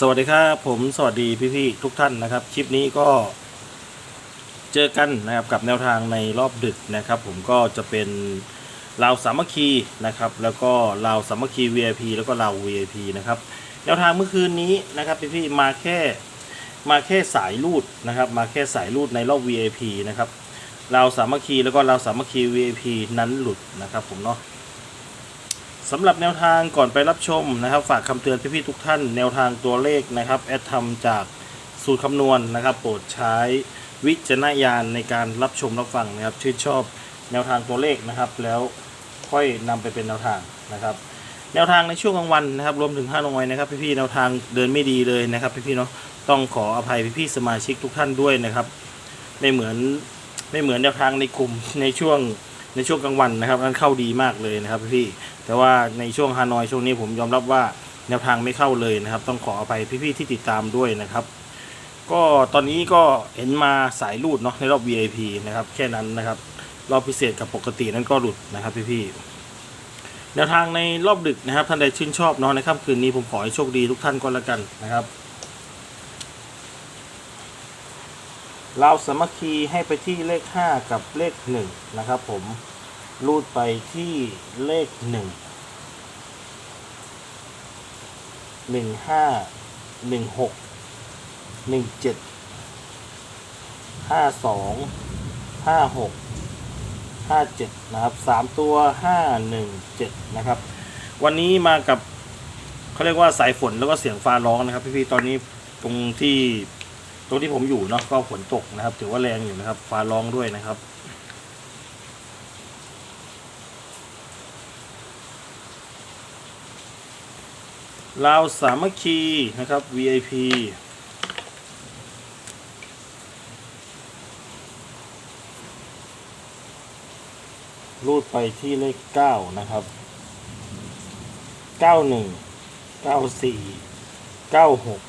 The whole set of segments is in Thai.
สวัสดีครับผมสวัสดีพี่ๆทุกท่านนะครับ คลิปนี้ก็เจอกันนะครับกับแนวทางในรอบดึกนะครับ ผมก็จะเป็นลาวสามัคคีนะครับ แล้วก็ลาวสามัคคี VIP แล้วก็ลาว VIP นะครับแนวทางเมื่อคืนนี้นะครับพี่ๆมาแค่มาแค่สายรูดนะครับ มาแค่สายรูดในรอบ VIP นะครับลาวสามัคคีแล้วก็ลาวสามัคคี VIP นั้นหลุดนะครับ ผมเนาะ สำหรับแนวทางก่อนไปรับชมนะครับ ฝากคำเตือนพี่ๆทุกท่านแนวทางตัวเลขนะครับแอดทำจากสูตรคำนวณนะครับ โปรดใช้วิจารณญาณในการรับชมรับฟังนะครับชื่นชอบแนวทางตัวเลขนะครับ แล้วค่อยนำไปเป็นแนวทางนะครับ แนวทางในช่วงกลางวันนะครับ รวมถึงห้าลงไว้นะครับ พี่ๆแนวทางเดินไม่ดีเลยนะครับ พี่ๆเนาะต้องขออภัยพี่ๆสมาชิกทุกท่านด้วยนะครับ ไม่เหมือนไม่เหมือนแนวทางในกลุ่มในช่วงในช่วงกลางวันนะครับนั้นเข้าดีมากเลยนะครับพี่ๆ แต่ว่าในช่วงฮานอยช่วงนี้ผมยอมรับว่าแนวทางไม่เข้าเลยนะครับ ต้องขออภัยพี่ๆที่ติดตามด้วยนะครับ ก็ตอนนี้ก็เห็นมาสายรูดเนาะในรอบ VIP นะครับแค่นั้นนะครับรอบพิเศษกับปกตินั้นก็หลุดนะครับพี่ๆแนวทางในรอบดึกนะครับท่านใดชื่นชอบเนาะในค่ำคืนนี้ผมขอให้โชคดีทุกท่านก็แล้วกันนะครับเราสมัคคีให้ไปที่เลข 5 กับเลข 1 นะครับผมรูดไปที่เลข 1 1 5 1 6 1 7 5 2 5 6 5 7นะครับ3ตัว5 1 7นะครับ วันนี้มากับเขาเรียกว่าสายฝนแล้วก็เสียงฟ้าร้องนะครับ พี่ๆตอนนี้ตรงที่ตรงที่ผมอยู่เนาะก็ฝนตกนะครับ ถือว่าแรงอยู่นะครับ ฟ้าร้องด้วยนะครับ ลาวสามัคคีนะครับ VIP รูดไปที่เลขเก้านะครับเก้าหนึ่งเก้าสี่เก้าหก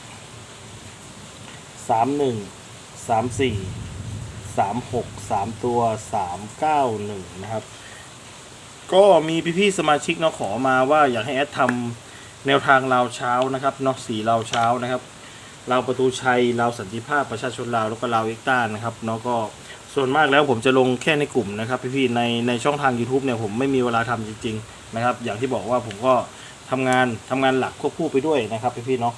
สามหนึ่งสามสี่สามหกสามตัวสามเก้าหนึ่งนะครับ ก็มีพี่ๆสมาชิกเนาะขอมาว่าอยากให้แอดทำ แนวทางลาวเช้านะครับนาะสีลาวเช้านะครับลาวประตูชัยลาวสันติภาพประชาชนลาวแล้วก็ลาวเอกต้านะครับเนาะก็ส่วนมากแล้วผมจะลงแค่ในกลุ่มนะครับพี่ๆในในช่องทาง YouTube เนี่ยผมไม่มีเวลาทำจริง ๆ นะครับ อย่างที่บอกว่าผมก็ทำงานทำงานหลักควบคู่ไปด้วยนะครับพี่ๆเนาะ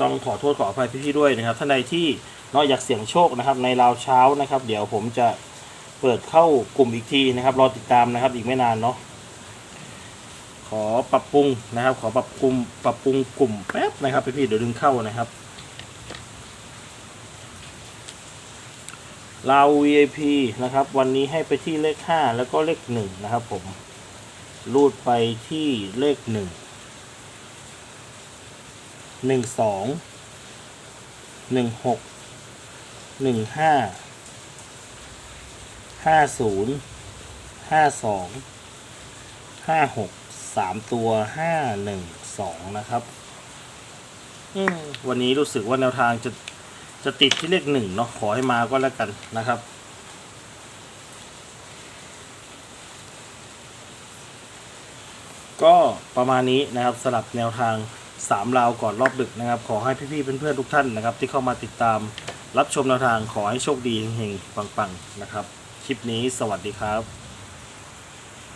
ต้องขอโทษขออภัยพี่ๆด้วยนะครับท่านใดที่เนาะอยากเสี่ยงโชคนะครับ ในราวเช้านะครับ เดี๋ยวผมจะเปิดเข้ากลุ่มอีกทีนะครับ รอติดตามนะครับอีกไม่นานเนาะ ขอปรับปรุงนะครับ ขอปรับปรุงปรับปรุงกลุ่มแป๊บนะครับพี่ๆเดี๋ยวดึงเข้านะครับลาว VIP นะครับ วันนี้ให้ไปที่เลข 5 แล้วก็เลข 1 นะครับผม รูดไปที่เลข 1 1 2 1 6 1 5 5 0 5 2 5 6 สองห้าหกสามตัวห้าหนึ่งสองนะครับอืมวันนี้รู้สึกว่าแนวทางจะจะติดที่เลขหนึ่งเนาะขอให้มาก็แล้วกันนะครับ ก็ประมาณนี้นะครับสลับแนวทางสามราวก่อนรอบดึกนะครับ ขอให้พี่ๆเพื่อนๆทุกท่านนะครับ ที่เข้ามาติดตามรับชมแนวทางขอให้โชคดีเฮงๆปังๆนะครับ คลิปนี้สวัสดีครับ